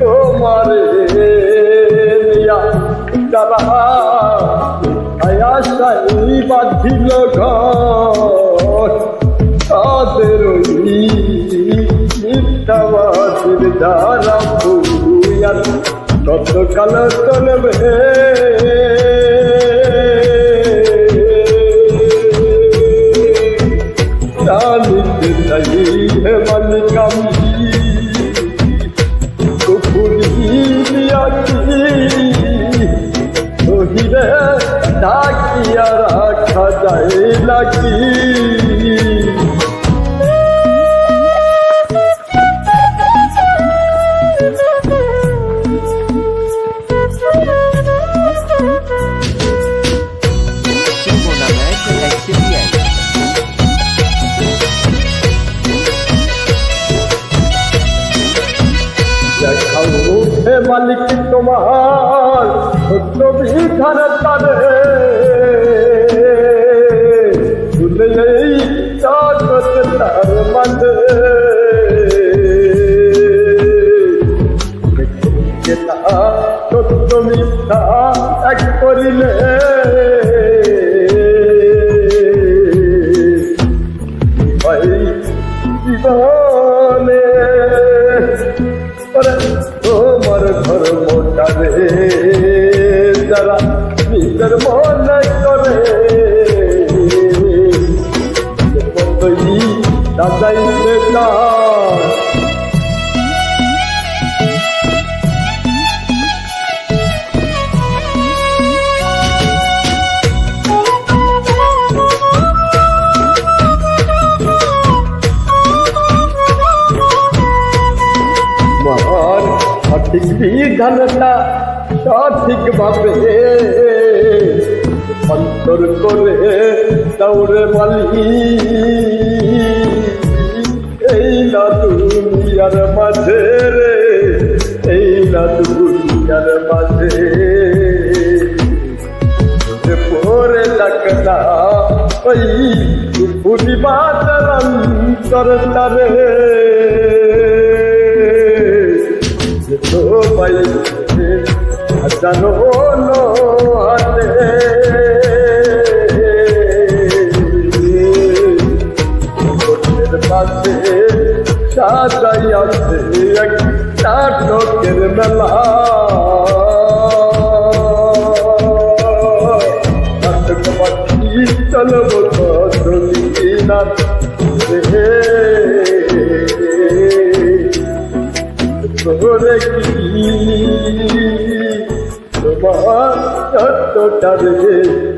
তোমারে তারা আয়াশাই বাঁধিল ঘর, তাদের মিথ্যাবাসীর দ্বারা ভুলিয়ান ততকাল চলবে। জানিতে চাই হে মালিকামী ওহিরে ডাকিয়া রাখা যায় নাকি? মালিক তোমার সত্য বিধান তারে। শুনে এই জগৎ তার মাঝে। সত্য মিথ্যা এক করিলে রে যারা নিজের মনে করে। কতই দাদাইতে সঠিক বিধানটা সঠিক ভাবে। অন্তর করে দৌড়ে মালি। এই না দুনিয়ার মাঝে রে, এই না দুনিয়ার মাঝে। পরে ডাকনা ওই পূর্ণিমাতার অন্তর তারে। পাই জানো হাতে পাশে সাজাই আছে এক নাটকের মেলা কি তোমার যতটা